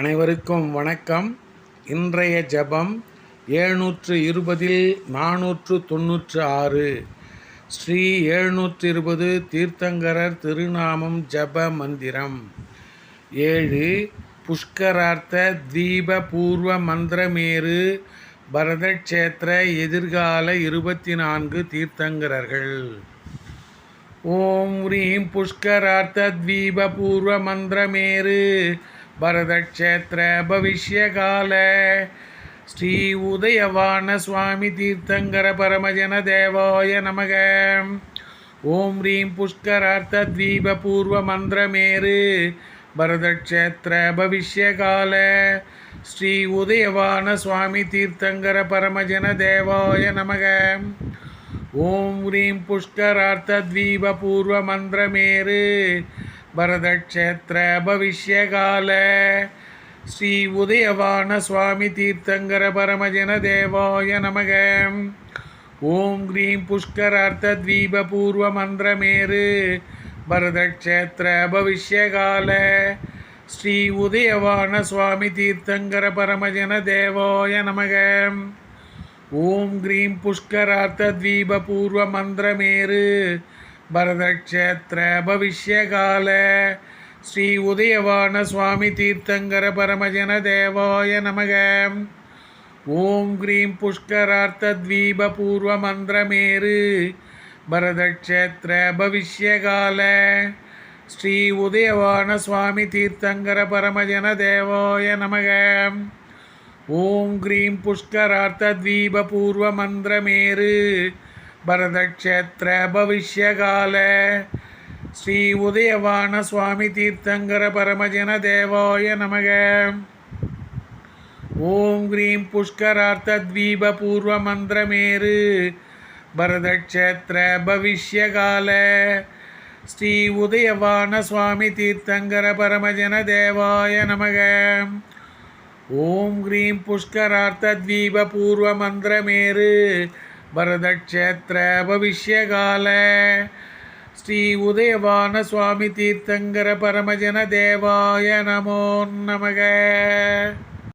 அனைவருக்கும் வணக்கம். இன்றைய ஜெபம் ஏழ்நூற்று இருபதில் நானூற்று தொன்னூற்று ஆறு. ஸ்ரீ எழுநூற்று இருபது தீர்த்தங்கரர் திருநாமம் ஜப மந்திரம். ஏழு புஷ்கரார்த்த தீப பூர்வ மந்திரமேறு பரதக்ஷேத்திர எதிர்கால இருபத்தி நான்கு தீர்த்தங்கரர்கள். ஓம் ஹ்ரீம் புஷ்கரார்த்த தீப பூர்வ மந்திரமேரு பரதக்ஷேத்திர பவிஷ்யகால. ஸ்ரீ உதயவான சுவாமி தீர்த்தங்கர பரமஜன தேவாய நமக. ஓம் ஹ்ரீம் புஷ்கரார்த்த தீப பூர்வ மந்திரமேரு பரதக்ஷேத்திர பவிஷ்யகால. ஸ்ரீ உதயவான சுவாமி தீர்த்தங்கர பரமஜன தேவாய நமக. ஓம் ஹ்ரீம் புஷ்கரார்த்த தீப பூர்வ மந்திரமேரு பரதக்ஷேத்திர பவிஷ்யகால ஸ்ரீ உதயவான சுவாமி தீர்த்தங்கர பரமஜன தேவாய நமக. ஓம் கிரீம் புஷ்கரார்த்த தீப பூர்வ மந்திரமேரு பரதக்ஷேத்திர பவிஷ்யகால ஸ்ரீ உதயவான சுவாமி தீர்த்தங்கர பரமஜன தேவாய நமக. ஓம் கிரீம் புஷ்கரார்த்த தீப பூர்வ மந்திரமேரு பரதக்ஷேத்திர பவிஷ்யகால. ஸ்ரீ உதயவான சுவாமி தீர்த்தங்கர பரமஜன தேவாய நமக. ஓம் கிரீம் புஷ்கரார்த்த தீப பூர்வ மந்திரமேரு பரதக்ஷேத்திர பவிஷ்யகால. ஸ்ரீ உதயவான சுவாமி தீர்த்தங்கர பரமஜன தேவாய நமக. ஓம் கிரீம் புஷ்கரார்த்த தீப பூர்வ மந்திரமேரு பரதக்ஷேத்திர பவிஷ்யகால. ஸ்ரீ உதயவான சுவாமி தீர்த்தங்கர பரமஜன தேவாய நமக. ஓம் ஹ்ரீம் புஷ்கரார்த்த தீப பூர்வ மந்திரமேரு பரதக்ஷேத்திர பவிஷ்யகால. ஸ்ரீ உதயவான சுவாமி தீர்த்தங்கர பரமஜன தேவாய நமக. ஓம் ஹ்ரீம் புஷ்கரார்த்த தீப பூர்வ மந்திரமேரு பரதக்ஷேத்திர பவிஷ்யகால ஸ்ரீ உதயவான சுவாமி தீர்த்தங்கர பரமஜன தேவாய நமோ நமக.